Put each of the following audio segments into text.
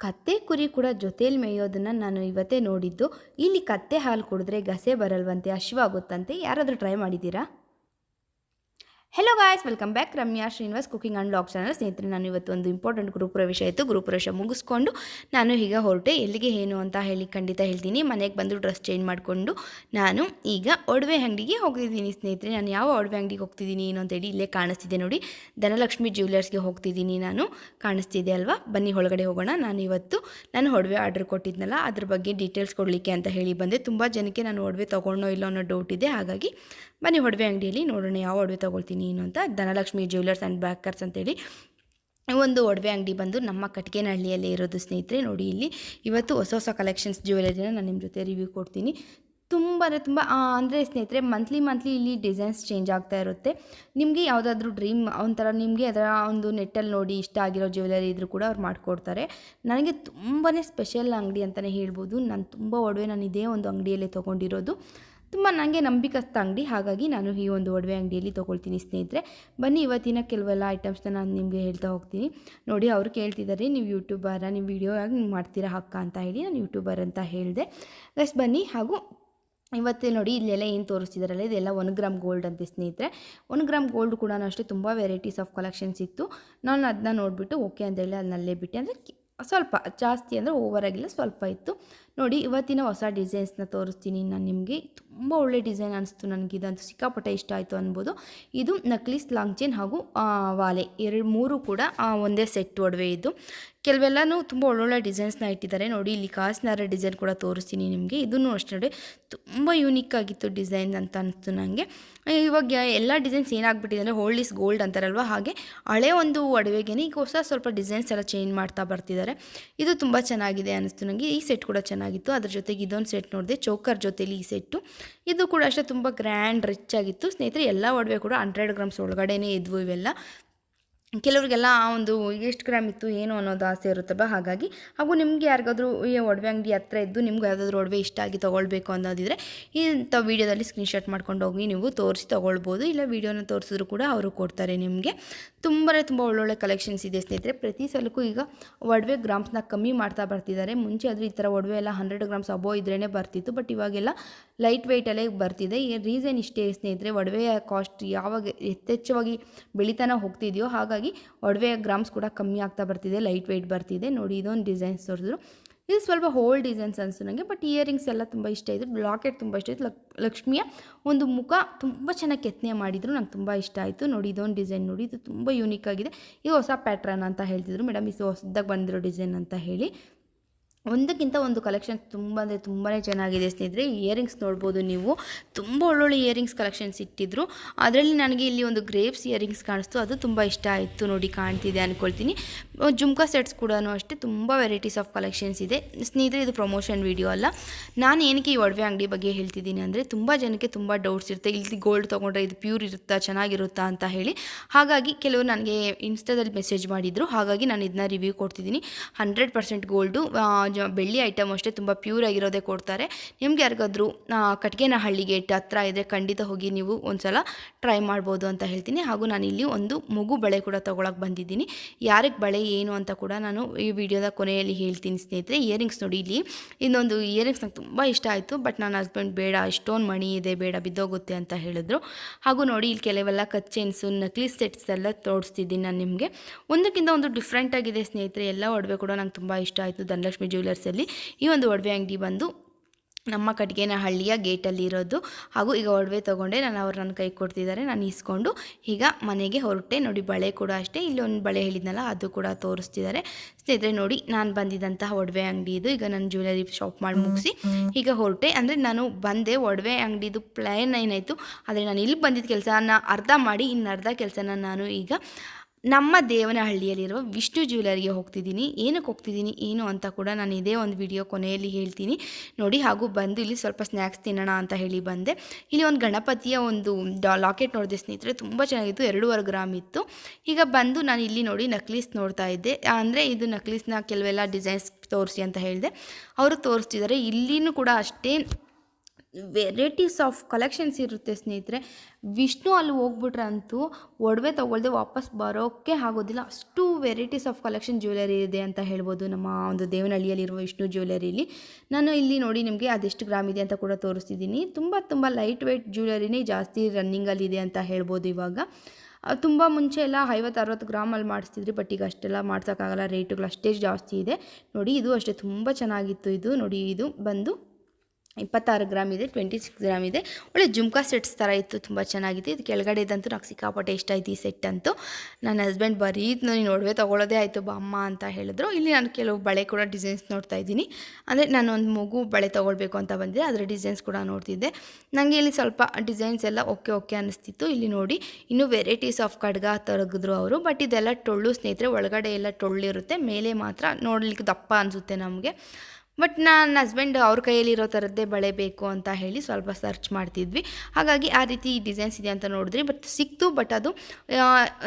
ಕತ್ತೆ ಕುರಿ ಕೂಡ ಜೊತೆಯಲ್ಲಿ ಮೇಯೋದನ್ನು ನಾನು ಇವತ್ತೇ ನೋಡಿದ್ದು. ಇಲ್ಲಿ ಕತ್ತೆ ಹಾಲು ಕುಡಿದ್ರೆ ಗಸೆ ಬರಲ್ವಂತೆ ಹಸಿವಾಗುತ್ತಂತೆ ಯಾರಾದರೂ ಟ್ರೈ ಮಾಡಿದ್ದೀರಾ? Hello guys welcome back Ramya Srinivas cooking and vlog channel ಸ್ನೇಹಿತರೆ, ನಾನು ಇವತ್ತು ಒಂದು ಇಂಪಾರ್ಟೆಂಟ್ ಗ್ರೂಪ್ ಪ್ರವೇಶ ಇತ್ತು. ಗ್ರೂಪ್ ಪ್ರವೇಶ ಮುಗಿಸ್ಕೊಂಡು ನಾನು ಈಗ ಹೊರಟೆ. ಎಲ್ಲಿಗೆ ಏನು ಅಂತ ಹೇಳಿ ಖಂಡಿತ ಹೇಳ್ತೀನಿ. ಮನೆಗೆ ಬಂದು ಡ್ರೆಸ್ ಚೇಂಜ್ ಮಾಡಿಕೊಂಡು ನಾನು ಈಗ ಒಡವೆ ಅಂಗಡಿಗೆ ಹೋಗ್ತಿದ್ದೀನಿ ಸ್ನೇಹಿತರೆ. ನಾನು ಯಾವ ಒಡವೆ ಅಂಗಡಿಗೆ ಹೋಗ್ತಿದ್ದೀನಿ ಏನು ಅಂತೇಳಿ ಇಲ್ಲೇ ಕಾಣಿಸ್ತಿದೆ ನೋಡಿ. ಧನಲಕ್ಷ್ಮಿ ಜ್ಯುವೆಲರ್ಸ್ಗೆ ಹೋಗ್ತಿದ್ದೀನಿ ನಾನು. ಕಾಣಿಸ್ತಿದೆ ಅಲ್ವಾ? ಬನ್ನಿ, ಒಳಗಡೆ ಹೋಗೋಣ. ನಾನು ಇವತ್ತು ನಾನು ಒಡವೆ ಆರ್ಡರ್ ಕೊಟ್ಟಿದ್ನಲ್ಲ, ಅದ್ರ ಬಗ್ಗೆ ಡೀಟೇಲ್ಸ್ ಕೊಡಲಿಕ್ಕೆ ಅಂತ ಹೇಳಿ ಬಂದೆ. ತುಂಬ ಜನಕ್ಕೆ ನಾನು ಒಡವೆ ತೊಗೊಂಡೋ ಇಲ್ಲೋ ಅನ್ನೋ ಡೌಟ್ ಇದೆ. ಹಾಗಾಗಿ ಬನ್ನಿ ಒಡವೆ ಅಂಗಡಿಯಲ್ಲಿ ನೋಡೋಣ ಯಾವ ಒಡವೆ ತೊಗೊಳ್ತೀನಿ ಏನು ಅಂತ ಧನಲಕ್ಷ್ಮಿ ಜ್ಯುವೆಲರ್ಸ್ ಆ್ಯಂಡ್ ಬ್ಯಾಕರ್ಸ್ ಅಂತೇಳಿ ಒಂದು ಒಡವೆ ಅಂಗಡಿ ಬಂದು ನಮ್ಮ ಕಟ್ಕೇನಹಳ್ಳಿಯಲ್ಲೇ ಇರೋದು ಸ್ನೇಹಿತರೆ. ನೋಡಿ ಇಲ್ಲಿ ಇವತ್ತು ಹೊಸ ಹೊಸ ಕಲೆಕ್ಷನ್ಸ್ ಜ್ಯುವೆಲರಿನ ನಾನು ನಿಮ್ಮ ಜೊತೆ ರಿವ್ಯೂ ಕೊಡ್ತೀನಿ. ತುಂಬ ಅಂದರೆ ತುಂಬ ಅಂದರೆ ಸ್ನೇಹಿತರೆ ಮಂತ್ಲಿ ಮಂತ್ಲಿ ಇಲ್ಲಿ ಡಿಸೈನ್ಸ್ ಚೇಂಜ್ ಆಗ್ತಾ ಇರುತ್ತೆ. ನಿಮಗೆ ಯಾವುದಾದ್ರೂ ಡ್ರೀಮ್ ಒಂಥರ ನಿಮಗೆ ಅದರ ಒಂದು ನೆಟ್ಟಲ್ಲಿ ನೋಡಿ ಇಷ್ಟ ಆಗಿರೋ ಜ್ಯುವೆಲರಿ ಇದ್ರೂ ಕೂಡ ಅವ್ರು ಮಾಡಿಕೊಡ್ತಾರೆ. ನನಗೆ ತುಂಬಾ ಸ್ಪೆಷಲ್ ಅಂಗಡಿ ಅಂತಲೇ ಹೇಳ್ಬೋದು. ನಾನು ತುಂಬ ಒಡವೆ ನಾನು ಇದೇ ಒಂದು ಅಂಗಡಿಯಲ್ಲೇ ತೊಗೊಂಡಿರೋದು. ತುಂಬ ನನಗೆ ನಂಬಿಕಸ್ತ ಅಂಗಡಿ ಹಾಗಾಗಿ ನಾನು ಈ ಒಂದು ಒಡವೆ ಅಂಗಡಿಯಲ್ಲಿ ತೊಗೊಳ್ತೀನಿ ಸ್ನೇಹಿತರೆ. ಬನ್ನಿ ಇವತ್ತಿನ ಕೆಲವೆಲ್ಲ ಐಟಮ್ಸ್ನ ನಾನು ನಿಮಗೆ ಹೇಳ್ತಾ ಹೋಗ್ತೀನಿ. ನೋಡಿ, ಅವರು ಕೇಳ್ತಿದ್ದಾರೆ, ನೀವು ಯೂಟ್ಯೂಬರ, ನೀವು ವಿಡಿಯೋ ನೀವು ಮಾಡ್ತೀರಾ ಅಕ್ಕ ಅಂತ ಹೇಳಿ ನಾನು ಯೂಟ್ಯೂಬರ್ ಅಂತ ಹೇಳಿದೆ. ಗಸ್ ಬನ್ನಿ. ಹಾಗೂ ಇವತ್ತೇ ನೋಡಿ, ಇಲ್ಲೆಲ್ಲ ಏನು ತೋರಿಸ್ತಿದಾರಲ್ಲ, ಇದೆಲ್ಲ ಒನ್ ಗ್ರಾಮ್ ಗೋಲ್ಡ್ ಅಂತ ಸ್ನೇಹಿತರೆ. ಒನ್ ಗ್ರಾಮ್ ಗೋಲ್ಡ್ ಕೂಡ ಅಷ್ಟೇ ತುಂಬ ವೆರೈಟೀಸ್ ಆಫ್ ಕಲೆಕ್ಷನ್ಸ್ ಇತ್ತು. ನಾನು ಅದನ್ನ ನೋಡಿಬಿಟ್ಟು, ಓಕೆ ಅಂತೇಳಿ ಅದನ್ನಲ್ಲೇ ಬಿಟ್ಟೆ. ಅಂದರೆ ಸ್ವಲ್ಪ ಜಾಸ್ತಿ ಅಂದರೆ ಓವರ್ ಆಗಿಲ್ಲ, ಸ್ವಲ್ಪ ಇತ್ತು. ನೋಡಿ, ಇವತ್ತಿನ ಹೊಸ ಡಿಸೈನ್ಸ್ನ ತೋರಿಸ್ತೀನಿ ನಾನು ನಿಮಗೆ. ತುಂಬ ಒಳ್ಳೆ ಡಿಸೈನ್ ಅನಿಸ್ತು ನನಗೆ, ಇದಂತೂ ಸಿಕ್ಕಾಪಟ್ಟೆ ಇಷ್ಟ ಆಯಿತು ಅನ್ಬೋದು. ಇದು ನಕ್ಲಿಸ್ ಲಾಂಗ್ ಚೈನ್ ಹಾಗೂ ವಾಲೆ, ಎರಡು, ಮೂರು ಕೂಡ ಒಂದೇ ಸೆಟ್ ಒಡವೆ ಇದು. ಕೆಲವೆಲ್ಲನೂ ತುಂಬ ಒಳ್ಳೊಳ್ಳೆ ಡಿಸೈನ್ಸ್ನ ಇಟ್ಟಿದ್ದಾರೆ. ನೋಡಿ, ಇಲ್ಲಿ ಕಾಸಿನಾರ ಡಿಸೈನ್ ಕೂಡ ತೋರಿಸ್ತೀನಿ ನಿಮಗೆ. ಇದನ್ನು ಅಷ್ಟೇ ನೋಡಿ, ತುಂಬ ಯೂನಿಕ್ ಆಗಿತ್ತು ಡಿಸೈನ್ ಅಂತ ಅನಿಸ್ತು ನನಗೆ ಇವಾಗ ಎಲ್ಲ ಡಿಸೈನ್ಸ್ ಏನಾಗ್ಬಿಟ್ಟಿದೆ ಅಂದರೆ ಓಲ್ಡ್ ಇಸ್ ಗೋಲ್ಡ್ ಅಂತಾರಲ್ವ? ಹಾಗೆ ಹಳೆ ಒಂದು ಒಡವೆಗೆ ಈಗ ಹೊಸ ಸ್ವಲ್ಪ ಡಿಸೈನ್ಸ್ ಎಲ್ಲ ಚೇಂಜ್ ಮಾಡ್ತಾ ಬರ್ತಿದ್ದಾರೆ. ಇದು ತುಂಬ ಚೆನ್ನಾಗಿದೆ ಅನಿಸ್ತು ನನಗೆ ಈ ಸೆಟ್ ಕೂಡ ಚೆನ್ನಾಗಿತ್ತು. ಅದ್ರ ಜೊತೆಗೆ ಇದೊಂದು ಸೆಟ್ ನೋಡಿದೆ ಚೋಕರ್ ಜೊತೆಲಿ ಈ ಸೆಟ್ಟು ಇದು ಕೂಡ ಅಷ್ಟೇ ತುಂಬ ಗ್ರ್ಯಾಂಡ್ ರಿಚ್ ಆಗಿತ್ತು. ಸ್ನೇಹಿತರೆ, ಎಲ್ಲ ಒಡವೆ ಕೂಡ ಹಂಡ್ರೆಡ್ ಗ್ರಾಮ್ಸ್ ಒಳಗಡೆನೇ ಇದ್ವು ಇವೆಲ್ಲ. ಕೆಲವರಿಗೆಲ್ಲ ಆ ಒಂದು ಎಷ್ಟು ಗ್ರಾಮ್ ಇತ್ತು, ಏನು ಅನ್ನೋದು ಆಸೆ ಇರುತ್ತಲ್ವ? ಹಾಗಾಗಿ ಹಾಗೂ ನಿಮಗೆ ಯಾರಿಗಾದರೂ ಈ ಒಡವೆ ಅಂಗಡಿ ಹತ್ರ ಇದ್ದು ನಿಮ್ಗೆ ಯಾವುದಾದ್ರೂ ಒಡವೆ ಇಷ್ಟ ಆಗಿ ತೊಗೊಳ್ಬೇಕು ಅನ್ನೋದಿದ್ರೆ ಇಂಥ ವೀಡಿಯೋದಲ್ಲಿ ಸ್ಕ್ರೀನ್ಶಾಟ್ ಮಾಡ್ಕೊಂಡು ಹೋಗಿ ನೀವು ತೋರಿಸಿ ತೊಗೊಳ್ಬೋದು. ಇಲ್ಲ ವೀಡಿಯೋನ ತೋರಿಸಿದ್ರು ಕೂಡ ಅವರು ಕೊಡ್ತಾರೆ ನಿಮಗೆ. ತುಂಬಾ ತುಂಬ ಒಳ್ಳೊಳ್ಳೆ ಕಲೆಕ್ಷನ್ಸ್ ಇದೆ ಸ್ನೇಹಿತರೆ. ಪ್ರತಿ ಸಲಕ್ಕೂ ಈಗ ಒಡವೆ ಗ್ರಾಮ್ಸ್ನ ಕಮ್ಮಿ ಮಾಡ್ತಾ ಬರ್ತಿದ್ದಾರೆ. ಮುಂಚೆ ಆದರೂ ಈ ಥರ ಒಡವೆ ಎಲ್ಲ ಹಂಡ್ರೆಡ್ ಗ್ರಾಮ್ಸ್ ಅಬೋ ಇದ್ರೇ ಬರ್ತಿತ್ತು. ಬಟ್ ಇವಾಗೆಲ್ಲ ಲೈಟ್ ವೆಯ್ಟಲ್ಲೇ ಬರ್ತಿದೆ. ರೀಸನ್ ಇಷ್ಟೇ ಸ್ನೇಹಿತರೆ, ಒಡವೆಯ ಕಾಸ್ಟ್ ಯಾವಾಗ ಯಥೇಚ್ಛವಾಗಿ ಬೆಳಿತಾನೆ ಹೋಗ್ತಿದೆಯೋ ಹಾಗಾಗಿ ಒಡವೆ ಗ್ರಾಮ್ಸ್ ಕೂಡ ಕಮ್ಮಿ ಆಗ್ತಾ ಬರ್ತಿದೆ, ಲೈಟ್ ವೆಯ್ಟ್ ಬರ್ತಿದೆ. ನೋಡಿ, ಇದೊಂದು ಡಿಸೈನ್ಸ್ ತೋರಿಸಿದ್ರು. ಇದು ಸ್ವಲ್ಪ ಹೋಲ್ಡ್ ಡಿಸೈನ್ಸ್ ಅನಿಸ್ತು ನನಗೆ ಬಟ್ ಇಯರಿಂಗ್ಸ್ ಎಲ್ಲ ತುಂಬ ಇಷ್ಟ ಆಯಿತು ಲಾಕೆಟ್ ತುಂಬ ಇಷ್ಟ ಆಯಿತು. ಲಕ್, ಲಕ್ಷ್ಮಿಯ ಒಂದು ಮುಖ ತುಂಬ ಚೆನ್ನಾಗಿ ಕೆತ್ತನೆ ಮಾಡಿದ್ರು, ನಂಗೆ ತುಂಬ ಇಷ್ಟ ಆಯಿತು. ನೋಡಿ, ಇದೊಂದು ಡಿಸೈನ್ ನೋಡಿ, ಇದು ತುಂಬ ಯೂನಿಕ್ ಆಗಿದೆ. ಇದು ಹೊಸ ಪ್ಯಾಟ್ರನ್ ಅಂತ ಹೇಳ್ತಿದ್ರು. ಮೇಡಮ್, ಇದು ಹೊಸದಾಗಿ ಬಂದಿರೋ ಡಿಸೈನ್ ಅಂತ ಹೇಳಿ. ಒಂದಕ್ಕಿಂತ ಒಂದು ಕಲೆಕ್ಷನ್ಸ್ ತುಂಬ ಅಂದರೆ ತುಂಬಾ ಚೆನ್ನಾಗಿದೆ ಸ್ನೇಹಿತರೆ. ಇಯರಿಂಗ್ಸ್ ನೋಡ್ಬೋದು ನೀವು. ತುಂಬ ಒಳ್ಳೊಳ್ಳೆ ಇಯರಿಂಗ್ಸ್ ಕಲೆಕ್ಷನ್ಸ್ ಇಟ್ಟಿದ್ರು. ಅದರಲ್ಲಿ ನನಗೆ ಇಲ್ಲಿ ಒಂದು ಗ್ರೇಪ್ಸ್ ಇಯರಿಂಗ್ಸ್ ಕಾಣಿಸ್ತು. ಅದು ತುಂಬ ಇಷ್ಟ ಆಯಿತು ನೋಡಿ ಕಾಣ್ತಿದೆ ಅಂದ್ಕೊಳ್ತೀನಿ ಜುಮ್ಕಾ ಸೆಟ್ಸ್ ಕೂಡ ಅಷ್ಟೇ ತುಂಬ ವೆರೈಟೀಸ್ ಆಫ್ ಕಲೆಕ್ಷನ್ಸ್ ಇದೆ. ಸ್ನೇಹಿತರೆ, ಇದು ಪ್ರಮೋಷನ್ ವಿಡಿಯೋ ಅಲ್ಲ. ನಾನು ಏನಕ್ಕೆ ಈ ಒಡವೆ ಅಂಗಡಿ ಬಗ್ಗೆ ಹೇಳ್ತಿದ್ದೀನಿ ಅಂದರೆ ತುಂಬ ಜನಕ್ಕೆ ತುಂಬ ಡೌಟ್ಸ್ ಇರುತ್ತೆ. ಇಲ್ಲಿ ಗೋಲ್ಡ್ ತೊಗೊಂಡ್ರೆ ಇದು ಪ್ಯೂರ್ ಇರುತ್ತಾ, ಚೆನ್ನಾಗಿರುತ್ತಾ ಅಂತ ಹೇಳಿ. ಹಾಗಾಗಿ ಕೆಲವರು ನನಗೆ ಇನ್ಸ್ಟಾದಲ್ಲಿ ಮೆಸೇಜ್ ಮಾಡಿದರು. ಹಾಗಾಗಿ ನಾನು ಇದನ್ನ ರಿವ್ಯೂ ಕೊಡ್ತಿದ್ದೀನಿ. ಹಂಡ್ರೆಡ್ ಪರ್ಸೆಂಟ್ ಗೋಲ್ಡು ಬೆಳ್ಳಿ ಐಟಮ್ ಅಷ್ಟೇ ತುಂಬ ಪ್ಯೂರ್ ಆಗಿರೋದೇ ಕೊಡ್ತಾರೆ. ನಿಮ್ಗೆ ಯಾರಿಗಾದ್ರೂ ಕಟ್ಗೆನಹಳ್ಳಿ ಗೇಟ್ ಹತ್ರ ಇದ್ದರೆ ಖಂಡಿತ ಹೋಗಿ ನೀವು ಒಂದ್ಸಲ ಟ್ರೈ ಮಾಡ್ಬೋದು ಅಂತ ಹೇಳ್ತೀನಿ. ಹಾಗೂ ನಾನು ಇಲ್ಲಿ ಒಂದು ಮಗು ಬಳೆ ಕೂಡ ತೊಗೊಳಕ್ಕೆ ಬಂದಿದ್ದೀನಿ. ಯಾರಿಗೆ ಬಳೆ ಏನು ಅಂತ ಕೂಡ ನಾನು ಈ ವಿಡಿಯೋದ ಕೊನೆಯಲ್ಲಿ ಹೇಳ್ತೀನಿ ಸ್ನೇಹಿತರೆ. ಇಯರಿಂಗ್ಸ್ ನೋಡಿ ಇಲ್ಲಿ. ಇನ್ನೊಂದು ಇಯರಿಂಗ್ಸ್ ನಂಗೆ ತುಂಬ ಇಷ್ಟ ಆಯಿತು. ಬಟ್ ನನ್ನ ಹಸ್ಬೆಂಡ್ ಬೇಡ, ಇಷ್ಟೊಂದು ಮಣಿ ಇದೆ, ಬೇಡ, ಬಿದ್ದೋಗುತ್ತೆ ಅಂತ ಹೇಳಿದ್ರು. ಹಾಗೂ ನೋಡಿ ಇಲ್ಲಿ ಕೆಲವೆಲ್ಲ ಕಚ್ಚೆನ್ಸು ನಕ್ಲಿ ಸೆಟ್ಸ್ ಎಲ್ಲ ತೋರಿಸ್ತಿದ್ದೀನಿ ನಾನು ನಿಮಗೆ. ಒಂದಕ್ಕಿಂತ ಒಂದು ಡಿಫ್ರೆಂಟ್ ಆಗಿದೆ ಸ್ನೇಹಿತರೆ. ಎಲ್ಲ ಒಡವೆ ಕೂಡ ನಂಗೆ ತುಂಬ ಇಷ್ಟ ಆಯಿತು. ಧನಲಕ್ಷ್ಮಿ ಜ್ಯುವೆಲರ್ಸಲ್ಲಿ ಈ ಒಂದು ಒಡವೆ ಅಂಗಡಿ ಬಂದು ನಮ್ಮ ಕಟ್ಗೆನಹಳ್ಳಿಯ ಗೇಟಲ್ಲಿ ಇರೋದು. ಹಾಗೂ ಈಗ ಒಡವೆ ತೊಗೊಂಡೆ ನಾನು ಅವ್ರು ನನ್ನ ಕೈ ಕೊಡ್ತಿದ್ದಾರೆ ನಾನು ಇಸ್ಕೊಂಡು ಈಗ ಮನೆಗೆ ಹೊರಟೆ. ನೋಡಿ ಬಳೆ ಕೂಡ ಅಷ್ಟೇ. ಇಲ್ಲಿ ಒಂದು ಬಳೆ ಹೇಳಿದ್ನಲ್ಲ ಅದು ಕೂಡ ತೋರಿಸ್ತಿದ್ದಾರೆ. ಸ್ನೇಹಿತರೆ ನೋಡಿ ನಾನು ಬಂದಿದ್ದಂತಹ ಒಡವೆ ಅಂಗಡಿ ಇದು. ಈಗ ನಾನು ಜ್ಯುವೆಲರಿ ಶಾಪ್ ಮಾಡಿ ಮುಗಿಸಿ ಈಗ ಹೊರಟೆ. ಅಂದರೆ ನಾನು ಬಂದೆ ಒಡವೆ ಅಂಗಡಿದು ಪ್ಲ್ಯಾನ್ ಏನಾಯಿತು ಆದರೆ ನಾನು ಇಲ್ಲಿ ಬಂದಿದ್ದ ಕೆಲಸನ ಅರ್ಧ ಮಾಡಿ ಇನ್ನು ಅರ್ಧ ಕೆಲಸನ ನಾನು ಈಗ ನಮ್ಮ ದೇವನಹಳ್ಳಿಯಲ್ಲಿರುವ ವಿಷ್ಣು ಜ್ಯುವೆಲರಿಗೆ ಹೋಗ್ತಿದ್ದೀನಿ. ಏನಕ್ಕೆ ಹೋಗ್ತಿದ್ದೀನಿ, ಏನು ಅಂತ ಕೂಡ ನಾನು ಇದೇ ಒಂದು ವಿಡಿಯೋ ಕೊನೆಯಲ್ಲಿ ಹೇಳ್ತೀನಿ. ನೋಡಿ, ಹಾಗೂ ಬಂದು ಇಲ್ಲಿ ಸ್ವಲ್ಪ ಸ್ನ್ಯಾಕ್ಸ್ ತಿನ್ನೋಣ ಅಂತ ಹೇಳಿ ಬಂದೆ. ಇಲ್ಲಿ ಒಂದು ಗಣಪತಿಯ ಒಂದು ಡಾ, ಲಾಕೆಟ್ ನೋಡಿದೆ ಸ್ನೇಹಿತರೆ. ತುಂಬ ಚೆನ್ನಾಗಿತ್ತು. ಎರಡೂವರೆ ಗ್ರಾಮ್ ಇತ್ತು. ಈಗ ಬಂದು ನಾನು ಇಲ್ಲಿ ನೋಡಿ ನಕ್ಲೀಸ್ ನೋಡ್ತಾ ಇದ್ದೆ. ಅಂದರೆ ಇದು ನಕ್ಲೀಸ್ನ ಕೆಲವೆಲ್ಲ ಡಿಸೈನ್ಸ್ ತೋರಿಸಿ ಅಂತ ಹೇಳಿದೆ. ಅವರು ತೋರಿಸ್ತಿದ್ದಾರೆ. ಇಲ್ಲಿನೂ ಕೂಡ ಅಷ್ಟೇ ವೆರೈಟೀಸ್ ಆಫ್ ಕಲೆಕ್ಷನ್ಸ್ ಇರುತ್ತೆ ಸ್ನೇಹಿತರೆ. ವಿಷ್ಣು ಅಲ್ಲಿ ಹೋಗ್ಬಿಟ್ರೆ ಅಂತೂ ಒಡವೆ ತೊಗೊಳ್ದೆ ವಾಪಸ್ ಬರೋಕ್ಕೆ ಆಗೋದಿಲ್ಲ. ಅಷ್ಟು ವೆರೈಟೀಸ್ ಆಫ್ ಕಲೆಕ್ಷನ್ ಜ್ಯುವೆಲರಿ ಇದೆ ಅಂತ ಹೇಳ್ಬೋದು ನಮ್ಮ ಒಂದು ದೇವನಹಳ್ಳಿಯಲ್ಲಿರುವ ವಿಷ್ಣು ಜ್ಯುವೆಲರಿಲಿ. ನಾನು ಇಲ್ಲಿ ನೋಡಿ ನಿಮಗೆ ಅದೆಷ್ಟು ಗ್ರಾಮ್ ಇದೆ ಅಂತ ಕೂಡ ತೋರಿಸ್ತಿದ್ದೀನಿ. ತುಂಬ ತುಂಬ ಲೈಟ್ ವೆಯ್ಟ್ ಜ್ಯುವೆಲರಿನೇ ಜಾಸ್ತಿ ರನ್ನಿಂಗಲ್ಲಿದೆ ಅಂತ ಹೇಳ್ಬೋದು ಇವಾಗ. ತುಂಬ ಮುಂಚೆ ಎಲ್ಲ ಐವತ್ತು, ಅರವತ್ತು ಗ್ರಾಮಲ್ಲಿ ಮಾಡಿಸ್ತಿದ್ರಿ ಬಟ್ ಈಗ ಅಷ್ಟೆಲ್ಲ ಮಾಡ್ಸೋಕ್ಕಾಗಲ್ಲ. ರೇಟುಗಳು ಅಷ್ಟೇ ಜಾಸ್ತಿ ಇದೆ. ನೋಡಿ, ಇದು ಅಷ್ಟೇ, ತುಂಬ ಚೆನ್ನಾಗಿತ್ತು ಇದು. ನೋಡಿ, ಇದು ಬಂದು ಇಪ್ಪತ್ತಾರು ಗ್ರಾಮ್ ಇದೆ ಟ್ವೆಂಟಿ ಸಿಕ್ಸ್ ಗ್ರಾಮ್ ಇದೆ. ಒಳ್ಳೆ ಜುಮ್ಕಾ ಸೆಟ್ಸ್ ಥರ ಇತ್ತು, ತುಂಬ ಚೆನ್ನಾಗಿದೆ ಇದು ಕೆಳಗಡೆ ಇದ್ದಂತೂ నాకు ಸಿಕ್ಕಾಪಟ್ಟೆ ಇಷ್ಟ ಆಯ್ತು ಈ ಸೆಟ್ ಅಂತೂ. ನನ್ನ ಹಸ್ಬೆಂಡ್ ಬರೀ ನೀನು ಒಡವೆ ತೊಗೊಳ್ಳೋದೇ ಆಯಿತು ಬಾಮ್ಮ ಅಂತ ಹೇಳಿದ್ರು. ಇಲ್ಲಿ ನಾನು ಕೆಲವು ಬಳೆ ಕೂಡ ಡಿಸೈನ್ಸ್ ನೋಡ್ತಾ ಇದ್ದೀನಿ. ಅಂದರೆ ನಾನು ಒಂದು ಮಗು ಬಳೆ ತೊಗೊಳ್ಬೇಕು ಅಂತ ಬಂದಿದೆ ಅದರ ಡಿಸೈನ್ಸ್ ಕೂಡ ನೋಡ್ತಿದ್ದೆ. ನನಗೆ ಇಲ್ಲಿ ಸ್ವಲ್ಪ ಡಿಸೈನ್ಸ್ ಎಲ್ಲ ಓಕೆ ಓಕೆ ಅನ್ನಿಸ್ತಿತ್ತು ಇಲ್ಲಿ ನೋಡಿ, ಇನ್ನೂ ವೆರೈಟೀಸ್ ಆಫ್ ಖಡ್ಗ ತೊರಗಿದ್ರು ಅವರು ಬಟ್ ಇದೆಲ್ಲ ಟೊಳ್ಳು ಸ್ನೇಹಿತರೆ, ಒಳಗಡೆ ಎಲ್ಲ ಟೊಳ್ಳಿರುತ್ತೆ, ಮೇಲೆ ಮಾತ್ರ ನೋಡಲಿಕ್ಕೆ ದಪ್ಪ ಅನಿಸುತ್ತೆ ನಮಗೆ. ಬಟ್ ನನ್ನ ಹಸ್ಬೆಂಡ್ ಅವ್ರ ಕೈಯಲ್ಲಿರೋ ಥರದ್ದೇ ಬಳೆ ಬೇಕು ಅಂತ ಹೇಳಿ ಸ್ವಲ್ಪ ಸರ್ಚ್ ಮಾಡ್ತಿದ್ವಿ. ಹಾಗಾಗಿ ಆ ರೀತಿ ಡಿಸೈನ್ಸ್ ಇದೆ ಅಂತ ನೋಡಿದ್ರಿ. ಬಟ್ ಸಿಕ್ತು ಬಟ್ ಅದು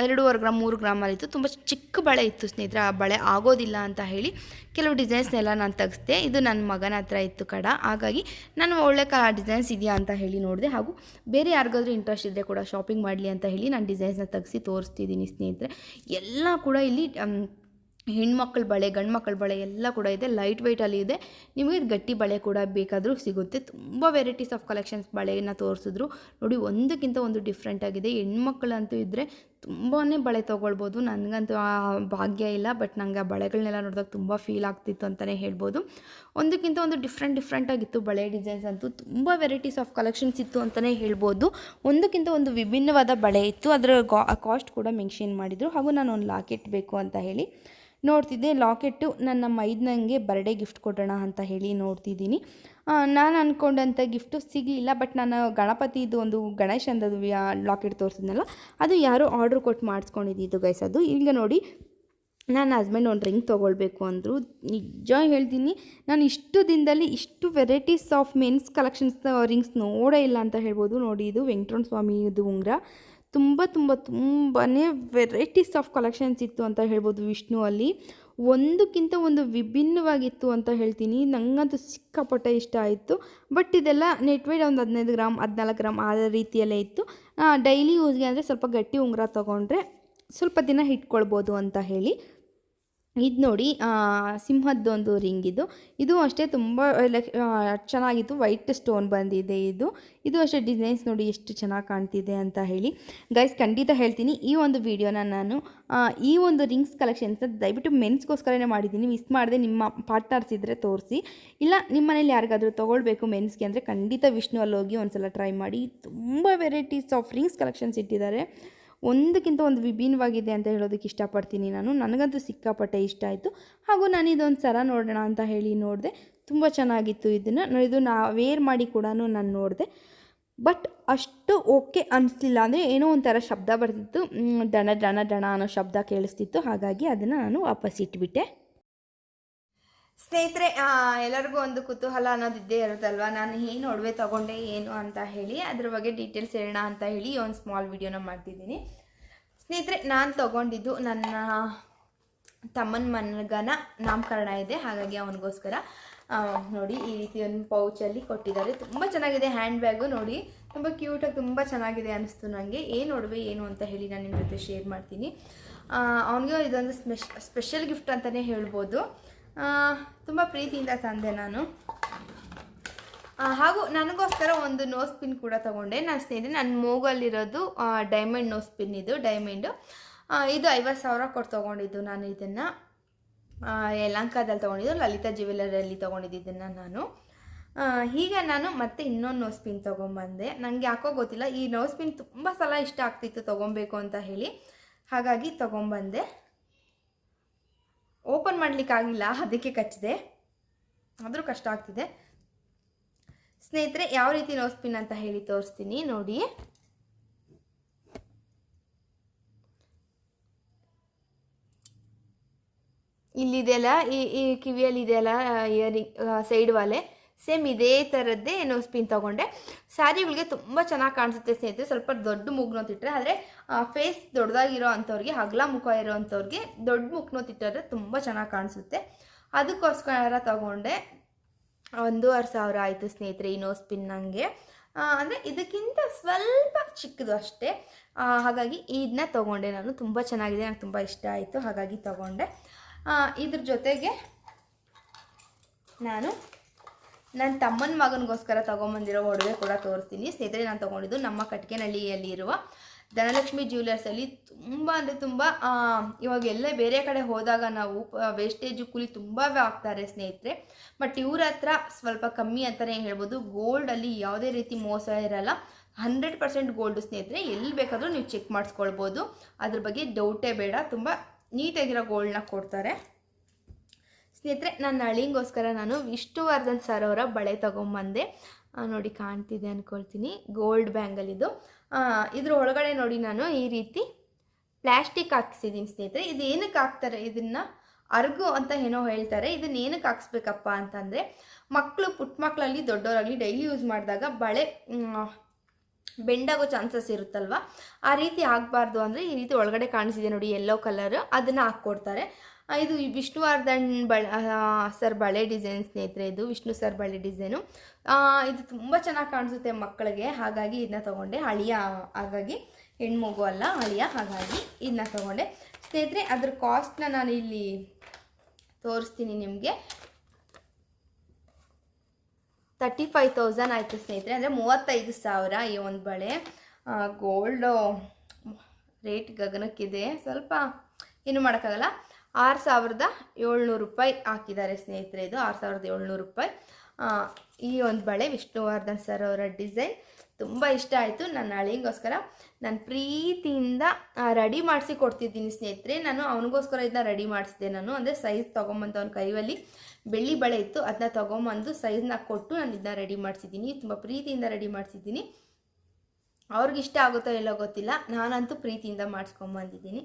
ಎರಡೂವರೆ ಗ್ರಾಮ್ ಮೂರು ಗ್ರಾಮಲ್ಲಿತ್ತು. ತುಂಬ ಚಿಕ್ಕ ಬಳೆ ಇತ್ತು ಸ್ನೇಹಿತರೆ. ಆ ಬಳೆ ಆಗೋದಿಲ್ಲ ಅಂತ ಹೇಳಿ ಕೆಲವು ಡಿಸೈನ್ಸ್ನೆಲ್ಲ ನಾನು ತೆಗೆಸ್ದೆ. ಇದು ನನ್ನ ಮಗನ ಹತ್ರ ಇತ್ತು ಕಡ. ಹಾಗಾಗಿ ನಾನು ಒಳ್ಳೆ ಕ ಡಿಸೈನ್ಸ್ ಇದೆಯಾ ಅಂತ ಹೇಳಿ ನೋಡಿದೆ. ಹಾಗೂ ಬೇರೆ ಯಾರಿಗಾದ್ರೂ ಇಂಟ್ರೆಸ್ಟ್ ಇದ್ದರೆ ಕೂಡ ಶಾಪಿಂಗ್ ಮಾಡಲಿ ಅಂತ ಹೇಳಿ ನಾನು ಡಿಸೈನ್ಸ್ನ ತೆಗೆಸಿ ತೋರಿಸ್ತಿದ್ದೀನಿ ಸ್ನೇಹಿತರೆ. ಎಲ್ಲ ಕೂಡ ಇಲ್ಲಿ ಹೆಣ್ಮಕ್ಳ ಬಳೆ ಗಂಡು ಮಕ್ಕಳ ಬಳೆ ಎಲ್ಲ ಕೂಡ ಇದೆ. ಲೈಟ್ ವೆಯ್ಟಲ್ಲಿ ಇದೆ. ನಿಮಗೆ ಗಟ್ಟಿ ಬಳೆ ಕೂಡ ಬೇಕಾದರೂ ಸಿಗುತ್ತೆ. ತುಂಬ ವೆರೈಟೀಸ್ ಆಫ್ ಕಲೆಕ್ಷನ್ಸ್ ಬಳೆಯನ್ನು ತೋರಿಸಿದ್ರು. ನೋಡಿ, ಒಂದಕ್ಕಿಂತ ಒಂದು ಡಿಫ್ರೆಂಟ್ ಆಗಿದೆ. ಹೆಣ್ಮಕ್ಳಂತೂ ಇದ್ದರೆ ತುಂಬಾ ಬಳೆ ತೊಗೊಳ್ಬೋದು. ನನಗಂತೂ ಆ ಭಾಗ್ಯ ಇಲ್ಲ. ಬಟ್ ನನಗೆ ಆ ಬಳೆಗಳನ್ನೆಲ್ಲ ನೋಡಿದಾಗ ತುಂಬ ಫೀಲ್ ಆಗ್ತಿತ್ತು ಅಂತಲೇ ಹೇಳ್ಬೋದು. ಒಂದಕ್ಕಿಂತ ಒಂದು ಡಿಫ್ರೆಂಟ್ ಆಗಿತ್ತು ಬಳೆ ಡಿಸೈನ್ಸ್ ಅಂತೂ. ತುಂಬ ವೆರೈಟೀಸ್ ಆಫ್ ಕಲೆಕ್ಷನ್ಸ್ ಇತ್ತು ಅಂತಲೇ ಹೇಳ್ಬೋದು. ಒಂದಕ್ಕಿಂತ ಒಂದು ವಿಭಿನ್ನವಾದ ಬಳೆ ಇತ್ತು. ಅದರ ಕಾಸ್ಟ್ ಕೂಡ ಮೆನ್ಷನ್ ಮಾಡಿದರು. ಹಾಗೂ ನಾನು ಒಂದು ಲಾಕೆಟ್ ಬೇಕು ಅಂತ ಹೇಳಿ. ನೋಡ್ತಿದ್ದೆ, ಲಾಕೆಟ್ಟು ನನ್ನ ಮೈದ್ನಂಗೆ ಬರ್ಡೇ ಗಿಫ್ಟ್ ಕೊಡೋಣ ಅಂತ ಹೇಳಿ ನೋಡ್ತಿದ್ದೀನಿ. ನಾನು ಅಂದ್ಕೊಂಡಂಥ ಗಿಫ್ಟು ಸಿಗಲಿಲ್ಲ ಬಟ್ ನಾನು ಗಣಪತಿದು ಒಂದು ಗಣೇಶಂದದು ಲಾಕೆಟ್ ತೋರಿಸಿದ್ನಲ್ಲ, ಅದು ಯಾರೋ ಆರ್ಡ್ರ್ ಕೊಟ್ಟು ಮಾಡಿಸ್ಕೊಂಡಿದ್ದು ಗೈಸ್ ಅದು. ಈಗ ನೋಡಿ ನನ್ನ ಹಸ್ಬೆಂಡ್ ಒಂದು ರಿಂಗ್ ತೊಗೊಳ್ಬೇಕು ಅಂದರು. ನಿಜ ಹೇಳ್ತೀನಿ, ನಾನು ಇಷ್ಟು ದಿನದಲ್ಲಿ ಇಷ್ಟು varieties of men's collections rings ನೋಡೇ ಇಲ್ಲ ಅಂತ ಹೇಳ್ಬೋದು. ನೋಡಿ, ಇದು ವೆಂಕಟರಮಣ ಸ್ವಾಮಿದು ಉಂಗುರ. ತುಂಬ ತುಂಬ ತುಂಬಾ ವೆರೈಟೀಸ್ ಆಫ್ ಕಲೆಕ್ಷನ್ಸ್ ಇತ್ತು ಅಂತ ಹೇಳ್ಬೋದು ವಿಷ್ಣು ಅಲ್ಲಿ. ಒಂದಕ್ಕಿಂತ ಒಂದು ವಿಭಿನ್ನವಾಗಿತ್ತು ಅಂತ ಹೇಳ್ತೀನಿ. ನನಗಂತೂ ಸಿಕ್ಕಾಪಟ್ಟೆ ಇಷ್ಟ ಆಯಿತು. ಬಟ್ ಇದೆಲ್ಲ ನೆಟ್ ವೇಟ್ ಒಂದು ಹದಿನೈದು ಗ್ರಾಮ್ ಹದಿನಾಲ್ಕು ಗ್ರಾಮ್ ಆ ರೀತಿಯಲ್ಲೇ ಇತ್ತು. ಡೈಲಿ ಯೂಸ್ಗೆ ಅಂದರೆ ಸ್ವಲ್ಪ ಗಟ್ಟಿ ಉಂಗುರ ತೊಗೊಂಡ್ರೆ ಸ್ವಲ್ಪ ದಿನ ಇಟ್ಕೊಳ್ಬೋದು ಅಂತ ಹೇಳಿ. ಇದು ನೋಡಿ ಸಿಂಹದ್ದೊಂದು ರಿಂಗ್ ಇದು. ಇದು ಅಷ್ಟೇ ತುಂಬ ಚೆನ್ನಾಗಿತ್ತು. ವೈಟ್ ಸ್ಟೋನ್ ಬಂದಿದೆ ಇದು. ಇದು ಅಷ್ಟೇ ಡಿಸೈನ್ಸ್ ನೋಡಿ ಎಷ್ಟು ಚೆನ್ನಾಗಿ ಕಾಣ್ತಿದೆ ಅಂತ ಹೇಳಿ. ಗೈಸ್ ಖಂಡಿತ ಹೇಳ್ತೀನಿ, ಈ ಒಂದು ವಿಡಿಯೋನ ನಾನು ಈ ಒಂದು ರಿಂಗ್ಸ್ ಕಲೆಕ್ಷನ್ಸ್ನ ದಯವಿಟ್ಟು ಮೆನ್ಸ್ಗೋಸ್ಕರನೇ ಮಾಡಿದ್ದೀನಿ. ಮಿಸ್ ಮಾಡದೆ, ನಿಮ್ಮ ಪಾರ್ಟ್ನರ್ಸ್ ಇದ್ದರೆ ತೋರಿಸಿ. ಇಲ್ಲ ನಿಮ್ಮ ಮನೇಲಿ ಯಾರಿಗಾದರೂ ತೊಗೊಳ್ಬೇಕು ಮೆನ್ಸ್ಗೆ ಅಂದರೆ ಖಂಡಿತ ವಿಷ್ಣು ಅಲ್ಲಿ ಹೋಗಿ ಒಂದ್ಸಲ ಟ್ರೈ ಮಾಡಿ. ತುಂಬ ವೆರೈಟೀಸ್ ಆಫ್ ರಿಂಗ್ಸ್ ಕಲೆಕ್ಷನ್ಸ್ ಇಟ್ಟಿದ್ದಾರೆ. ಒಂದಕ್ಕಿಂತ ಒಂದು ವಿಭಿನ್ನವಾಗಿದೆ ಅಂತ ಹೇಳೋದಕ್ಕೆ ಇಷ್ಟಪಡ್ತೀನಿ ನಾನು. ನನಗಂತೂ ಸಿಕ್ಕಾಪಟ್ಟೆ ಇಷ್ಟ ಆಯಿತು. ಹಾಗೂ ನಾನು ಇದೊಂದು ಸರ ನೋಡೋಣ ಅಂತ ಹೇಳಿ ನೋಡಿದೆ. ತುಂಬ ಚೆನ್ನಾಗಿತ್ತು ಇದನ್ನು. ಇದು ನಾ ವೇರ್ ಮಾಡಿ ಕೂಡ ನಾನು ನೋಡಿದೆ. ಬಟ್ ಅಷ್ಟು ಓಕೆ ಅನಿಸ್ಲಿಲ್ಲ. ಅಂದರೆ ಏನೋ ಒಂಥರ ಶಬ್ದ ಬರ್ತಿತ್ತು. ಡಣ ಡಣ ಡಣ ಅನ್ನೋ ಶಬ್ದ ಕೇಳಿಸ್ತಿತ್ತು. ಹಾಗಾಗಿ ಅದನ್ನು ನಾನು ವಾಪಸ್ ಇಟ್ಬಿಟ್ಟೆ ಸ್ನೇಹಿತರೆ ಎಲ್ಲರಿಗೂ ಒಂದು ಕುತೂಹಲ ಅನ್ನೋದು ಇದ್ದೇ ಇರುತ್ತಲ್ವ? ನಾನು ಏನು ಒಡವೆ ತಗೊಂಡೆ, ಏನು ಅಂತ ಹೇಳಿ, ಅದ್ರ ಬಗ್ಗೆ ಡೀಟೇಲ್ಸ್ ಹೇಳೋಣ ಅಂತ ಹೇಳಿ ಒಂದು ಸ್ಮಾಲ್ ವಿಡಿಯೋನ ಮಾಡ್ತಿದ್ದೀನಿ. ಸ್ನೇಹಿತರೆ, ನಾನು ತಗೊಂಡಿದ್ದು ನನ್ನ ತಮ್ಮನ ಮನಗನ ನಾಮಕರಣ ಇದೆ. ಹಾಗಾಗಿ ಅವನಿಗೋಸ್ಕರ ನೋಡಿ, ಈ ರೀತಿ ಒಂದು ಪೌಚಲ್ಲಿ ಕೊಟ್ಟಿದ್ದಾರೆ. ತುಂಬ ಚೆನ್ನಾಗಿದೆ ಹ್ಯಾಂಡ್ ಬ್ಯಾಗು ನೋಡಿ. ತುಂಬ ಕ್ಯೂಟಾಗಿ ತುಂಬ ಚೆನ್ನಾಗಿದೆ ಅನಿಸ್ತು ನನಗೆ ಏನು ಒಡವೆ, ಏನು ಅಂತ ಹೇಳಿ ನಾನು ನಿಮ್ಮ ಜೊತೆ ಶೇರ್ ಮಾಡ್ತೀನಿ. ಅವನಿಗೆ ಇದೊಂದು ಸ್ಪೆಷ್ ಸ್ಪೆಷಲ್ ಗಿಫ್ಟ್ ಅಂತಲೇ ಹೇಳ್ಬೋದು. ತುಂಬ ಪ್ರೀತಿಯಿಂದ ತಂದೆ ನಾನು. ಹಾಗೂ ನನಗೋಸ್ಕರ ಒಂದು ನೋಸ್ ಪಿನ್ ಕೂಡ ತಗೊಂಡೆ. ನಾನು ಸ್ನೇಹಿತರೆ ನನ್ನ ಮೂಗಲ್ಲಿರೋದು ಡೈಮಂಡ್ ನೋಸ್ ಪಿನ್ ಇದು ಡೈಮಂಡು ಇದು ಐವತ್ತು ಸಾವಿರ ಕೊಟ್ಟು ತೊಗೊಂಡಿದ್ದು ನಾನು ಇದನ್ನು. ಯಲಂಕಾದಲ್ಲಿ ತೊಗೊಂಡಿದ್ದು, ಲಲಿತಾ ಜ್ಯುವೆಲರಲ್ಲಿ ತೊಗೊಂಡಿದ್ದು ಇದನ್ನು ನಾನು. ಹೀಗೆ ನಾನು ಮತ್ತೆ ಇನ್ನೊಂದು ನೋಸ್ ಪಿನ್ ತೊಗೊಂಬಂದೆ. ನನಗೆ ಯಾಕೋ ಗೊತ್ತಿಲ್ಲ, ಈ ನೋಸ್ ಪಿನ್ ತುಂಬ ಸಲ ಇಷ್ಟ ಆಗ್ತಿತ್ತು ತೊಗೊಬೇಕು ಅಂತ ಹೇಳಿ. ಹಾಗಾಗಿ ತೊಗೊಂಬಂದೆ. ಓಪನ್ ಮಾಡಲಿಕ್ಕಾಗಿಲ್ಲ, ಅದಕ್ಕೆ ಕಚ್ಚಿದೆ. ಆದರೂ ಕಷ್ಟ ಆಗ್ತಿದೆ. ಸ್ನೇಹಿತರೆ, ಯಾವ ರೀತಿ ನೋಸ್ ಪಿನ್ ಅಂತ ಹೇಳಿ ತೋರಿಸ್ತೀನಿ, ನೋಡಿ. ಇಲ್ಲಿದೆಯಲ್ಲ, ಈ ಈ ಕಿವಿಯಲ್ಲಿ ಇದೆಯಲ್ಲ ಇಯರಿಂಗ್ ಸೈಡ್ ವಾಲೆ ಸೇಮ್ ಇದೇ ಥರದ್ದೇ ನೋಸ್ ಸ್ಪಿನ್ ತೊಗೊಂಡೆ. ಸ್ಯಾರಿಗಳಿಗೆ ತುಂಬ ಚೆನ್ನಾಗಿ ಕಾಣಿಸುತ್ತೆ ಸ್ನೇಹಿತರೆ. ಸ್ವಲ್ಪ ದೊಡ್ಡ ಮುಗ್ನೋತಿಟ್ರೆ ಆದರೆ ಫೇಸ್ ದೊಡ್ಡದಾಗಿರೋ ಅಂಥವ್ರಿಗೆ ಹಗಲ ಮುಖ ಇರೋ ಅಂಥವ್ರಿಗೆ ದೊಡ್ಡ ಮುಗ್ನೋತಿಟ್ಟರೆ ತುಂಬ ಚೆನ್ನಾಗಿ ಕಾಣಿಸುತ್ತೆ. ಅದಕ್ಕೋಸ್ಕರ ತಗೊಂಡೆ. ಒಂದೂವರೆ ಸಾವಿರ ಆಯಿತು ಸ್ನೇಹಿತರೆ ಈ ನೋಸ್ ಪಿನ್ ನನಗೆ ಅಂದರೆ ಇದಕ್ಕಿಂತ ಸ್ವಲ್ಪ ಚಿಕ್ಕದು ಅಷ್ಟೇ. ಹಾಗಾಗಿ ಇದನ್ನ ತೊಗೊಂಡೆ ನಾನು. ತುಂಬ ಚೆನ್ನಾಗಿದೆ, ನಂಗೆ ತುಂಬ ಇಷ್ಟ ಆಯಿತು. ಹಾಗಾಗಿ ತೊಗೊಂಡೆ. ಇದ್ರ ಜೊತೆಗೆ ನಾನು ನನ್ನ ತಮ್ಮನ ಮಗನಿಗೋಸ್ಕರ ತೊಗೊಂಬಂದಿರೋ ಒಡವೆ ಕೂಡ ತೋರಿಸ್ತೀನಿ. ಸ್ನೇಹಿತರೆ, ನಾನು ತೊಗೊಂಡಿದ್ದು ನಮ್ಮ ಕಟ್ಕೆನಹಳ್ಳಿಯಲ್ಲಿ ಇರುವ ಧನಲಕ್ಷ್ಮಿ ಜ್ಯುವೆಲರ್ಸಲ್ಲಿ ತುಂಬ ಅಂದರೆ ತುಂಬ ಇವಾಗೆಲ್ಲ ಬೇರೆ ಕಡೆ ಹೋದಾಗ ನಾವು ವೇಸ್ಟೇಜು ಕೂಲಿ ತುಂಬ ಆಗ್ತಾರೆ ಸ್ನೇಹಿತರೆ. ಬಟ್ ಇವ್ರ ಹತ್ರ ಸ್ವಲ್ಪ ಕಮ್ಮಿ ಅಂತಲೇ ಹೇಳ್ಬೋದು. ಗೋಲ್ಡಲ್ಲಿ ಯಾವುದೇ ರೀತಿ ಮೋಸ ಇರಲ್ಲ. ಹಂಡ್ರೆಡ್ ಪರ್ಸೆಂಟ್ ಗೋಲ್ಡ್ ಸ್ನೇಹಿತರೆ. ಎಲ್ಲಿ ಬೇಕಾದರೂ ನೀವು ಚೆಕ್ ಮಾಡಿಸ್ಕೊಳ್ಬೋದು. ಅದ್ರ ಬಗ್ಗೆ ಡೌಟೇ ಬೇಡ. ತುಂಬ ನೀಟಾಗಿರೋ ಗೋಲ್ಡ್ನ ಕೊಡ್ತಾರೆ. ಸ್ನೇಹಿತರೆ, ನನ್ನ ಅಳಿಗೋಸ್ಕರ ನಾನು ವಿಷ್ಣುವರ್ಧನ್ ಸರ್ ಅವರ ಬಳೆ ತೊಗೊಂಬಂದೆ ನೋಡಿ ಕಾಣ್ತಿದೆ ಅಂದ್ಕೊಳ್ತೀನಿ ಗೋಲ್ಡ್ ಬ್ಯಾಂಗಲ್ ಇದು ಇದ್ರ ಒಳಗಡೆ ನೋಡಿ ನಾನು ಈ ರೀತಿ ಪ್ಲ್ಯಾಸ್ಟಿಕ್ ಹಾಕ್ಸಿದ್ದೀನಿ ಸ್ನೇಹಿತರೆ. ಇದು ಏನಕ್ಕೆ ಹಾಕ್ತಾರೆ? ಇದನ್ನು ಅರ್ಗು ಅಂತ ಏನೋ ಹೇಳ್ತಾರೆ. ಇದನ್ನ ಏನಕ್ಕೆ ಹಾಕ್ಸ್ಬೇಕಪ್ಪ ಅಂತಂದರೆ ಮಕ್ಕಳು ಪುಟ್ಟ ಮಕ್ಕಳಲ್ಲಿ ದೊಡ್ಡವರಾಗಲಿ ಡೈಲಿ ಯೂಸ್ ಮಾಡಿದಾಗ ಬಳೆ ಬೆಂಡಾಗೋ ಚಾನ್ಸಸ್ ಇರುತ್ತಲ್ವ? ಆ ರೀತಿ ಆಗಬಾರ್ದು ಅಂದರೆ ಈ ರೀತಿ ಒಳಗಡೆ ಕಾಣಿಸಿದೆ ನೋಡಿ ಯೆಲ್ಲೋ ಕಲರ್ ಅದನ್ನು ಹಾಕ್ಕೊಡ್ತಾರೆ. ಇದು ವಿಷ್ಣುವರ್ಧನ್ ಬಳ ಸರ್ ಬಳೆ ಡಿಸೈನ್ ಸ್ನೇಹಿತರೆ, ಇದು ವಿಷ್ಣು ಸರ್ ಬಳೆ ಡಿಸೈನು. ಇದು ತುಂಬ ಚೆನ್ನಾಗಿ ಕಾಣಿಸುತ್ತೆ ಮಕ್ಕಳಿಗೆ, ಹಾಗಾಗಿ ಇದನ್ನ ತೊಗೊಂಡೆ. ಅಳಿಯ, ಹಾಗಾಗಿ ಹೆಣ್ಮಗು ಅಲ್ಲ, ಅಳಿಯ, ಹಾಗಾಗಿ ಇದನ್ನ ತೊಗೊಂಡೆ. ಸ್ನೇಹಿತರೆ, ಅದ್ರ ಕಾಸ್ಟ್ನ ನಾನು ಇಲ್ಲಿ ತೋರಿಸ್ತೀನಿ ನಿಮಗೆ. ತರ್ಟಿ ಫೈವ್ ತೌಸಂಡ್ ಆಯಿತು ಸ್ನೇಹಿತರೆ, ಅಂದರೆ ಮೂವತ್ತೈದು ಸಾವಿರ ಈ ಒಂದು ಬಳೆ. ಗೋಲ್ಡು ರೇಟ್ ಗಗನಕ್ಕಿದೆ. ಸ್ವಲ್ಪ ಏನು ಮಾಡೋಕ್ಕಾಗಲ್ಲ. ಆರು ಸಾವಿರದ ಏಳ್ನೂರು ರೂಪಾಯಿ ಹಾಕಿದ್ದಾರೆ ಸ್ನೇಹಿತರೆ ಇದು. ಆರು ಸಾವಿರದ ಏಳ್ನೂರು ರೂಪಾಯಿ. ಈ ಒಂದು ಬಳೆ ವಿಷ್ಣುವರ್ಧನ್ ಸರ್ ಅವರ ಡಿಸೈನ್ ತುಂಬ ಇಷ್ಟ ಆಯಿತು. ನನ್ನ ಅಳಿಗೋಸ್ಕರ ನಾನು ಪ್ರೀತಿಯಿಂದ ರೆಡಿ ಮಾಡಿಸಿ ಕೊಡ್ತಿದ್ದೀನಿ ಸ್ನೇಹಿತರೆ. ನಾನು ಅವನಿಗೋಸ್ಕರ ಇದನ್ನ ರೆಡಿ ಮಾಡಿಸಿದೆ ನಾನು. ಅಂದರೆ ಸೈಜ್ ತೊಗೊಂಬಂದು ಅವ್ನ ಕೈಯಲ್ಲಿ ಬೆಳ್ಳಿ ಬಳೆ ಇತ್ತು. ಅದನ್ನ ತೊಗೊಂಬಂದು ಸೈಜ್ನ ಕೊಟ್ಟು ನಾನು ಇದನ್ನ ರೆಡಿ ಮಾಡಿಸಿದ್ದೀನಿ. ತುಂಬ ಪ್ರೀತಿಯಿಂದ ರೆಡಿ ಮಾಡಿಸಿದ್ದೀನಿ. ಅವ್ರಿಗಿಷ್ಟ ಆಗುತ್ತೋ ಎಲ್ಲೋ ಗೊತ್ತಿಲ್ಲ. ನಾನಂತೂ ಪ್ರೀತಿಯಿಂದ ಮಾಡಿಸ್ಕೊಂಬಂದಿದ್ದೀನಿ.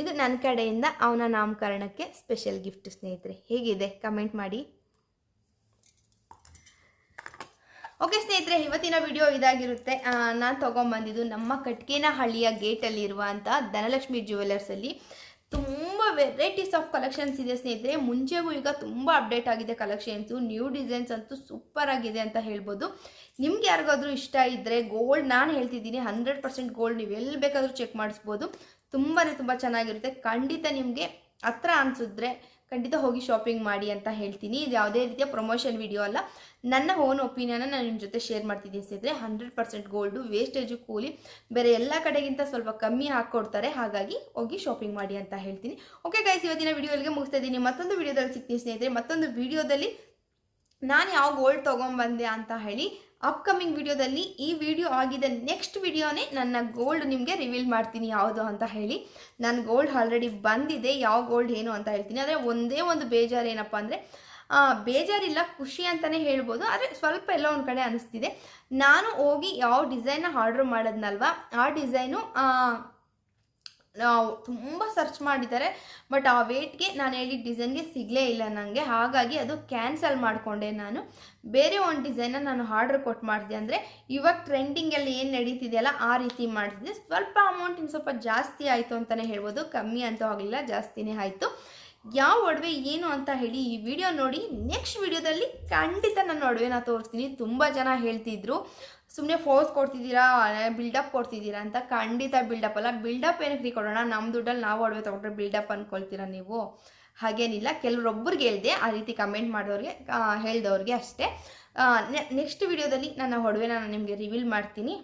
ಇದು ನನ್ನ ಕಡೆಯಿಂದ ಅವನ ನಾಮಕರಣಕ್ಕೆ ಸ್ಪೆಷಲ್ ಗಿಫ್ಟ್ ಸ್ನೇಹಿತರೆ. ಹೇಗಿದೆ? ಕಮೆಂಟ್ ಮಾಡಿ. ಓಕೆ ಸ್ನೇಹಿತರೆ, ಇವತ್ತಿನ ವಿಡಿಯೋ ಇದಾಗಿರುತ್ತೆ. ನಾನು ತೊಗೊಂಬಂದಿದ್ದು ನಮ್ಮ ಕಟ್ಕೇನಹಳ್ಳಿಯ ಗೇಟಲ್ಲಿ ಇರುವಂಥ ಧನಲಕ್ಷ್ಮಿ ಜ್ಯುವೆಲರ್ಸಲ್ಲಿ ತುಂಬ ವೆರೈಟೀಸ್ ಆಫ್ ಕಲೆಕ್ಷನ್ಸ್ ಇದೆ, ಸ್ನೇಹಿತರೆ. ಮುಂಚೆಗೂ ಈಗ ತುಂಬ ಅಪ್ಡೇಟ್ ಆಗಿದೆ ಕಲೆಕ್ಷನ್ಸು ನ್ಯೂ ಡಿಸೈನ್ಸ್ ಅಂತೂ ಸೂಪರ್ ಆಗಿದೆ ಅಂತ ಹೇಳ್ಬೋದು. ನಿಮ್ಗೆ ಯಾರಿಗಾದ್ರೂ ಇಷ್ಟ ಇದ್ದರೆ ಗೋಲ್ಡ್ ನಾನು ಹೇಳ್ತಿದ್ದೀನಿ. ಹಂಡ್ರೆಡ್ ಪರ್ಸೆಂಟ್ ಗೋಲ್ಡ್ ನೀವು ಎಲ್ಲಿ ಬೇಕಾದರೂ ಚೆಕ್ ಮಾಡಿಸ್ಬೋದು. ತುಂಬಾ ತುಂಬ ಚೆನ್ನಾಗಿರುತ್ತೆ. ಖಂಡಿತ ನಿಮಗೆ ಹತ್ರ ಅನಿಸಿದ್ರೆ ಖಂಡಿತ ಹೋಗಿ ಶಾಪಿಂಗ್ ಮಾಡಿ ಅಂತ ಹೇಳ್ತೀನಿ. ಇದು ಯಾವುದೇ ರೀತಿಯ ಪ್ರಮೋಷನ್ ವಿಡಿಯೋ ಅಲ್ಲ. ನನ್ನ ಓನ್ ಒಪಿನಿಯನ್ನ ನಾನು ನಿಮ್ಮ ಜೊತೆ ಶೇರ್ ಮಾಡ್ತಿದ್ದೀನಿ ಸ್ನೇಹಿತರೆ. ಹಂಡ್ರೆಡ್ ಪರ್ಸೆಂಟ್ ಗೋಲ್ಡು ವೇಸ್ಟೇಜು ಕೂಲಿ, ಬೇರೆ ಎಲ್ಲ ಕಡೆಗಿಂತ ಸ್ವಲ್ಪ ಕಮ್ಮಿ ಹಾಕ್ಕೊಡ್ತಾರೆ ಹಾಗಾಗಿ ಹೋಗಿ ಶಾಪಿಂಗ್ ಮಾಡಿ ಅಂತ ಹೇಳ್ತೀನಿ. ಓಕೆ ಗೈಸ್ ಇವತ್ತಿನ ವಿಡಿಯೋ ಇಲ್ಲಿಗೆ ಮುಗಿಸ್ತಾ ಇದ್ದೀನಿ. ಮತ್ತೊಂದು ವಿಡಿಯೋದಲ್ಲಿ ಸಿಗ್ತೀನಿ ಸ್ನೇಹಿತರೆ. ಮತ್ತೊಂದು ವಿಡಿಯೋದಲ್ಲಿ ನಾನು ಯಾವ ಗೋಲ್ಡ್ ತೊಗೊಂಬಂದೆ ಅಂತ ಹೇಳಿ ಅಪ್ಕಮಿಂಗ್ ವಿಡಿಯೋದಲ್ಲಿ ಈ ವಿಡಿಯೋ ಆಗಿದ ನೆಕ್ಸ್ಟ್ ವಿಡಿಯೋನೇ ನನ್ನ ಗೋಲ್ಡ್ ನಿಮಗೆ ರಿವೀಲ್ ಮಾಡ್ತೀನಿ ಯಾವುದು ಅಂತ ಹೇಳಿ. ನನ್ನ ಗೋಲ್ಡ್ ಆಲ್ರೆಡಿ ಬಂದಿದೆ, ಯಾವ ಗೋಲ್ಡ್ ಏನು ಅಂತ ಹೇಳ್ತೀನಿ. ಆದರೆ ಒಂದೇ ಒಂದು ಬೇಜಾರು ಏನಪ್ಪ ಅಂದರೆ ಬೇಜಾರಿಲ್ಲ, ಖುಷಿ ಅಂತಲೇ ಹೇಳ್ಬೋದು. ಆದರೆ ಸ್ವಲ್ಪ ಎಲ್ಲ ಒಂದು ಕಡೆ ಅನಿಸ್ತಿದೆ. ನಾನು ಹೋಗಿ ಯಾವ ಡಿಸೈನ್ನ ಆರ್ಡ್ರ್ ಮಾಡೋದ್ನಲ್ವ, ಆ ಡಿಸೈನು ತುಂಬ ಸರ್ಚ್ ಮಾಡಿದ್ದಾರೆ ಬಟ್ ಆ ವೇಟ್ಗೆ ನಾನು ಹೇಳಿದ ಡಿಸೈನ್ಗೆ ಸಿಗಲೇ ಇಲ್ಲ ನನಗೆ ಹಾಗಾಗಿ ಅದು ಕ್ಯಾನ್ಸಲ್ ಮಾಡಿಕೊಂಡೆ ನಾನು. ಬೇರೆ ಒಂದು ಡಿಸೈನ ನಾನು ಆರ್ಡ್ರ್ ಕೊಟ್ಟು ಮಾಡಿದೆ ಅಂದರೆ, ಇವಾಗ ಟ್ರೆಂಡಿಂಗಲ್ಲಿ ಏನು ನಡೀತಿದೆಯಲ್ಲ ಆ ರೀತಿ ಮಾಡಿದೆ ಸ್ವಲ್ಪ ಅಮೌಂಟ್ ಇನ್ನು ಸ್ವಲ್ಪ ಜಾಸ್ತಿ ಆಯಿತು ಅಂತಲೇ ಹೇಳ್ಬೋದು. ಕಮ್ಮಿ ಅಂತೂ ಆಗಲಿಲ್ಲ, ಜಾಸ್ತಿನೇ ಆಯಿತು. ಯಾವ ಒಡವೆ ಏನು ಅಂತ ಹೇಳಿ ಈ ವಿಡಿಯೋ ನೋಡಿ. ನೆಕ್ಸ್ಟ್ ವಿಡಿಯೋದಲ್ಲಿ ಖಂಡಿತ ನನ್ನ ಒಡವೆನ ತೋರಿಸ್ತೀನಿ. ತುಂಬ ಜನ ಹೇಳ್ತಿದ್ರು. ಸುಮ್ಮನೆ ಫೋರ್ಸ್ ಕೊಡ್ತಿದ್ದೀರಾ ಬಿಲ್ಡಪ್ ಕೊಡ್ತಿದ್ದೀರಾ ಅಂತ ಖಂಡಿತ ಬಿಲ್ಡಪ್ ಅಲ್ಲ. ಬಿಲ್ಡಪ್ ಏನಕ್ಕೆ ಫ್ರೀ ಕೊಡೋಣ? ನಮ್ಮ ದುಡ್ಡಲ್ಲಿ ನಾವು ಒಡವೆ ತೊಗೊಂಡ್ರೆ ಬಿಲ್ಡಪ್ ಅಂದ್ಕೊಳ್ತೀರಾ ನೀವು? ಹಾಗೇನಿಲ್ಲ. ಕೆಲವರೊಬ್ಬರಿಗೆ ಹೇಳಿದೆ, ಆ ರೀತಿ ಕಮೆಂಟ್ ಮಾಡೋರಿಗೆ ಹೇಳ್ದವ್ರಿಗೆ ಅಷ್ಟೇ. ನೆಕ್ಸ್ಟ್ ವಿಡಿಯೋದಲ್ಲಿ ನನ್ನ ಒಡವೆನ ನಾನು ನಿಮಗೆ ರಿವೀಲ್ ಮಾಡ್ತೀನಿ.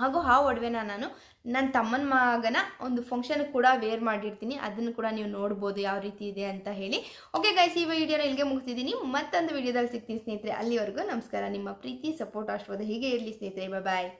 ಹಾಗೂ ಆ ಒಡವೆನ ನಾನು ನನ್ನ ತಮ್ಮನ ಮಗನ ಒಂದು ಫಂಕ್ಷನ್ ಕೂಡ ವೇರ್ ಮಾಡಿರ್ತೀನಿ. ಅದನ್ನು ಕೂಡ ನೀವು ನೋಡ್ಬೋದು ಯಾವ ರೀತಿ ಇದೆ ಅಂತ ಹೇಳಿ. ಓಕೆ ಗೈಸ್ ಈ ವಿಡಿಯೋನ ಇಲ್ಲಿಗೆ ಮುಗಿಸ್ತಿದ್ದೀನಿ ಮತ್ತೊಂದು ವಿಡಿಯೋದಲ್ಲಿ ಸಿಗ್ತೀನಿ ಸ್ನೇಹಿತರೆ. ಅಲ್ಲಿವರೆಗೂ ನಮಸ್ಕಾರ. ನಿಮ್ಮ ಪ್ರೀತಿ ಸಪೋರ್ಟ್ ಆಶೀರ್ವಾದ ಹೀಗೆ ಇರಲಿ ಸ್ನೇಹಿತರೆ. ಬಾಯ್